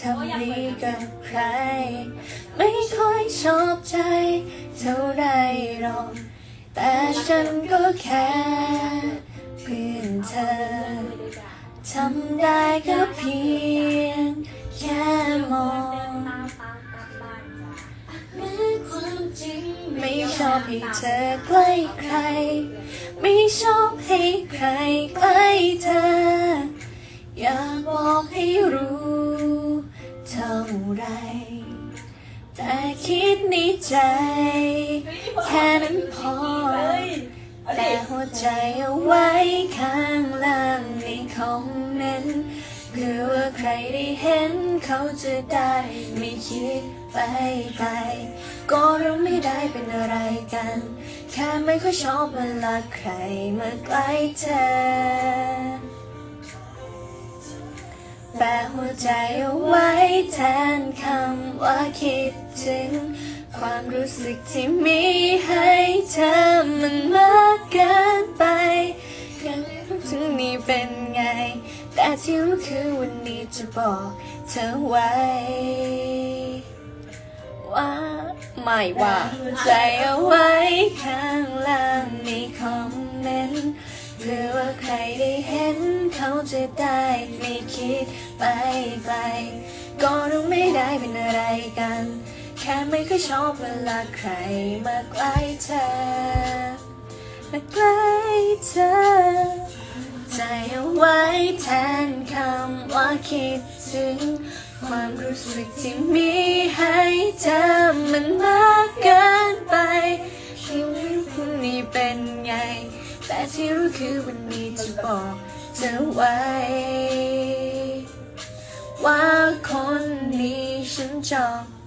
ทำดีกับใคร ไม่ค่อยชอบใจ เท่าไรหรอกแต่ฉันก็แค่เพื่อนเธอทำได้ก็เพียง แค่มองแม้ความจริงไม่ชอบให้เธอใกล้ใคร ไม่ชอบให้ใครใกล้เธอ อยากบอกให้รู้ ในใจ แค่นั้นพอ แต่หัวใจเอาไว้ข้างล่างในคอมเมนต์เพื่อว่าใครได้เห็นเขาจะได้ไม่คิดไปไกลก็เราไม่ได้เป็นอะไรกัน แค่ไม่ค่อยชอบเวลาใครมาใกล้เธอแปะหัวใจเอาไว้แทนคำว่าคิดถึง ความรู้สึกที่มีให้เธอมันมากเกินไปยังไม่รู้ถึงนี่เป็นไง แต่ที่รู้คือวันนี้จะบอกเธอไว้ ว่าไม่ว่าใจเอาไว้ข้างล่างในคอมเมนต์เพื่อว่าใครได้เห็นเขาจะได้ไม่คิดไปไกลก็รู้ไม่ได้เป็นอะไรกัน แค่ไม่ค่อยชอบเวลาใครมาใกล้เธอมาใกล้เธอ ใจเอาไว้แทนคำว่าคิดถึง ความรู้สึกที่มีให้เธอมันมากเกินไปที่ไม่รู้พรุ่งนี้เป็นไง แต่ที่รู้คือวันนี้จะบอกเธอไว้ ว่าคนนี้ฉันจอง